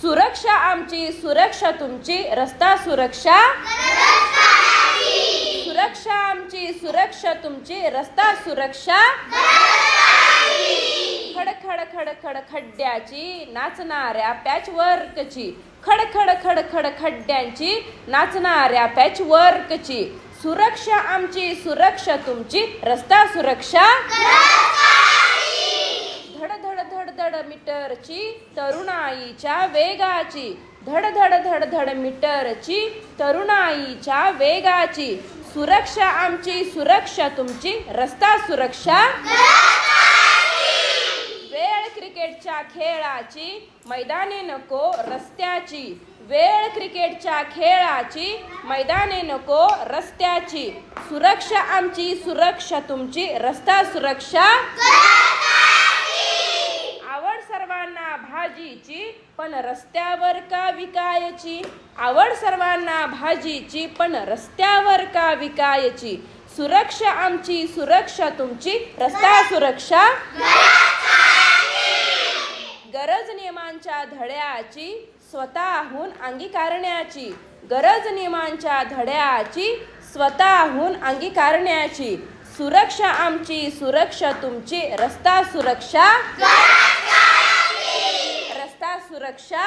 सुरक्षा आमची सुरक्षा तुमची रस्ता सुरक्षा सुरक्षा आमची सुरक्षा तुमची रस्ता सुरक्षा खड खड खड खड खड्ड्याची नाचणाऱ्या पॅच वर्कची खड खड खड खड खड्ड्यांची नाचणाऱ्या पॅच वर्कची सुरक्षा आमची सुरक्षा तुमची रस्ता सुरक्षा धड मीटरची तरुणाईच्या वेगाची. धड धड धड धड मीटरची तरुणाईच्या वेगाची. सुरक्षा आमची सुरक्षा तुमची. रस्ता सुरक्षा वेळ क्रिकेटच्या खेळाची. मैदाने नको रस्त्याची. वेळ क्रिकेटच्या खेळाची. मैदाने नको रस्त्याची. सुरक्षा आमची सुरक्षा तुमची. रस्ता सुरक्षा सर्वांना भाजीची पण रस्त्यावर का विकायची? आवड सर्वांना भाजीची पण रस्त्यावर का विकायची? सुरक्षा आमची सुरक्षा तुमची रस्ता सुरक्षा गरज नियमांच्या धड्याची स्वतःहून अंगीकारण्याची. गरज नियमांच्या धड्याची स्वतःहून अंगीकारण्याची. सुरक्षा आमची सुरक्षा तुमची रस्ता सुरक्षा सुरक्षा